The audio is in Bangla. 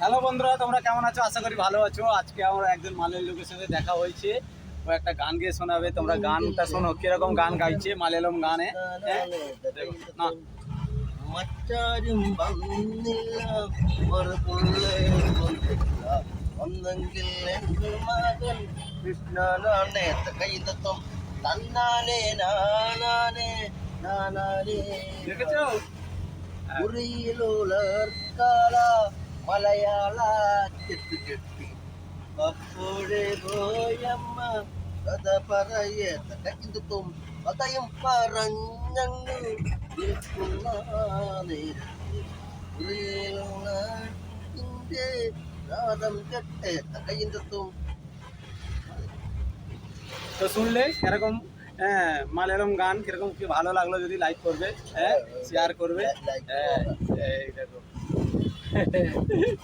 হ্যালো বন্ধুরা তোমরা কেমন আছো আশা করি ভালো আছো আজকে আমরা একজন মালের লোকের সাথে দেখা হয়েছে ও একটা গান গিয়ে শোনাবে তোমরা গানটা শোনো কিরকম গান গাইছে মালায়ালম গানে হ্যাঁ? দেখো, না മറ്റാരും വന്നില്ല ഒരു പുള്ളേ വന്നില്ല ഒന്നെങ്കിൽ എൻ്റെ മകൻ കൃഷ്ണനാണേ കൈതത്വം തന്നാലേ നാനാനേ നാനാനേ দেখেছো மலையாள கெட்டு கெட்டி అప్పుడే పోయమ్మ కథ పరయేత కిందతో ఉదయం పరంజంగు తీసుకున్నానే ఇంటే তো শুনলে এরকম হ্যাঁ মালায়ালাম গান কীরকম কি ভালো লাগল যদি লাইক করবে হ্যাঁ শেয়ার করবে হ্যাঁ এইরকম 嘿嘿嘿嘿